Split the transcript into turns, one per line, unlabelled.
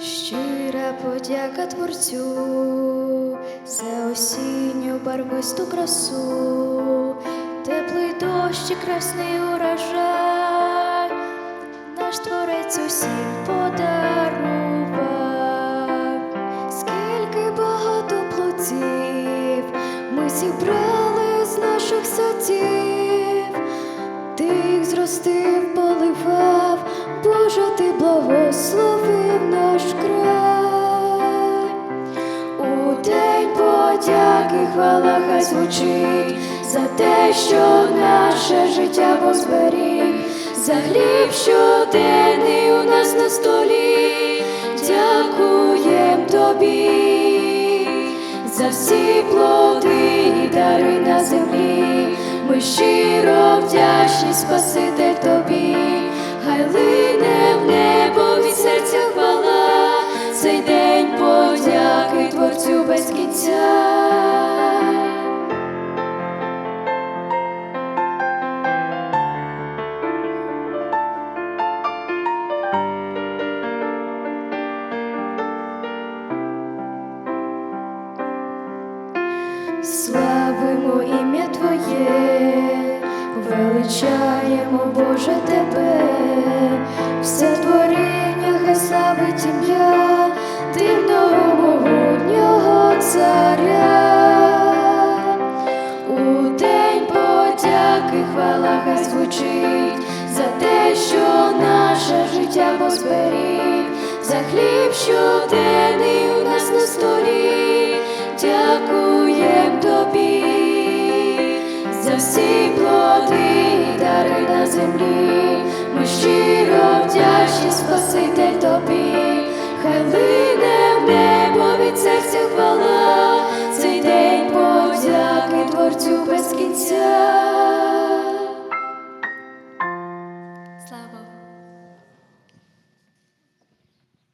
Щира подяка Творцю за осінню барвисту красу, теплий дощ і красний урожай, наш творець усім подарував, скільки багато плодів ми зібрали з наших садів, ти їх зростив, подяки хвала хай звучить за те, що наше життя Бог зберіг, за хліб щоденний у нас на столі. Дякуєм тобі за всі плоди і дари на землі. Ми щиро вдячні, Спаситель тобі, Славимо ім'я Твоє, величаємо Боже Тебе, все творіння хай славить ім'я дивного могутнього царя. У день подяки хвала хай звучить за те, що наше життя Бог за хліб щоденний за всі плоди, дари на землі, ми щиро вдячні, Спаситель тобі, хай лине в небо від серця хвала, цей день подяки творцю без кінця. Слава